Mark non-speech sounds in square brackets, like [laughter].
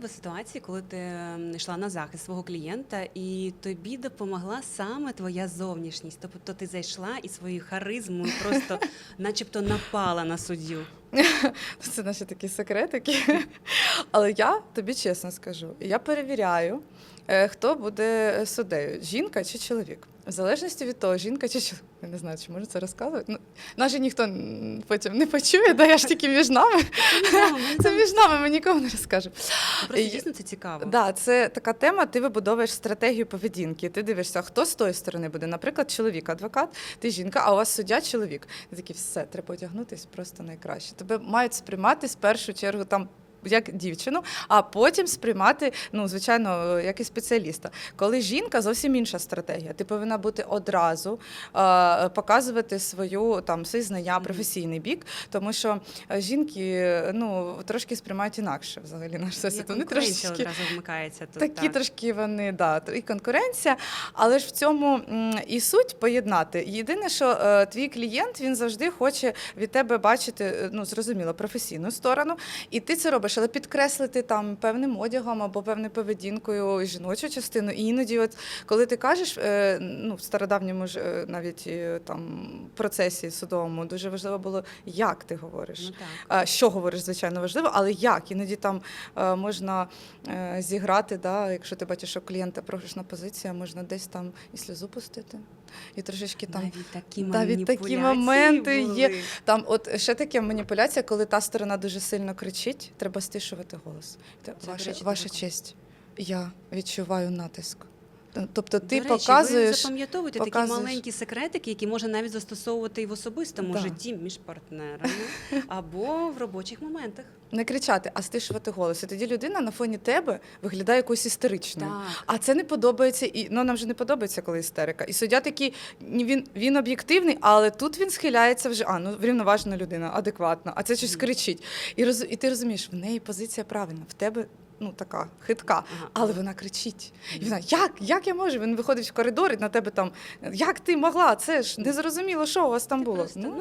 тебе ситуації, коли ти йшла на захист свого клієнта, і тобі допомогла саме твоя зовнішність? Тобто ти зайшла і своєю харизмою просто, [laughs] начебто, напала на суддю. [laughs] Це наші такі секретики. [laughs] Але я тобі чесно скажу, я перевіряю, е, хто буде суддею, жінка чи чоловік. В залежності від того, жінка чи чоловік. Я не знаю, чи можу це розказувати. Ну, нас же ніхто потім не почує, да я ж тільки між нами. Це між нами, [laughs] ми нікому не розкажемо. Просто дійсно це цікаво. Да, це така тема. Ти вибудовуєш стратегію поведінки. Ти дивишся, хто з тої сторони буде. Наприклад, чоловік, адвокат, ти жінка, а у вас суддя чоловік. Такий, все, треба одягнутись просто найкраще. Тебе мають сприймати з першу чергу там. Як дівчину, а потім сприймати, ну звичайно, як і спеціаліста. Коли жінка зовсім інша стратегія. Ти повинна бути одразу е, показувати свою там свої знання, професійний бік, тому що жінки ну трошки сприймають інакше взагалі наш всесвіт. Вони трошечки одразу вмикається тут. Такі так. трошки вони, да, і конкуренція, але ж в цьому і суть поєднати. Єдине, що е, твій клієнт він завжди хоче від тебе бачити, е, ну зрозуміло, професійну сторону, і ти це робиш, але підкреслити там певним одягом або певною поведінкою жіночу частину. І іноді, от коли ти кажеш, е, ну в стародавньому ж е, навіть е, там процесі судовому дуже важливо було, як ти говориш. Ну. Що говориш, звичайно, важливо, але як? Іноді там можна зіграти, да, якщо ти бачиш, що клієнта програшна позиція, можна десь там і сльозу пустити. І трошечки там. Навіть такі навіть такі моменти були. є. Там, от ще таке маніпуляція, коли та сторона дуже сильно кричить, треба стишувати голос. Це, ваша, ваша честь, я відчуваю натиск. Тобто ти До речі, ви запам'ятовуєте показуєш- такі маленькі секретики, які можна навіть застосовувати і в особистому Да. житті між партнерами [laughs] або в робочих моментах. Не кричати, а стишувати голос. І тоді людина на фоні тебе виглядає якоюсь істеричною. Так. А це не подобається, і ну нам же не подобається, коли істерика. І суддя такий, він, він об'єктивний, але тут він схиляється вже. А ну врівноважена людина, адекватна, а це щось кричить. І роз, і ти розумієш, в неї позиція правильна, в тебе. Ну, така хитка, але вона кричить. І вона, як? Як я можу? Він виходить в коридор і на тебе там, як ти могла? Це ж незрозуміло, що у вас там було. просто, ну,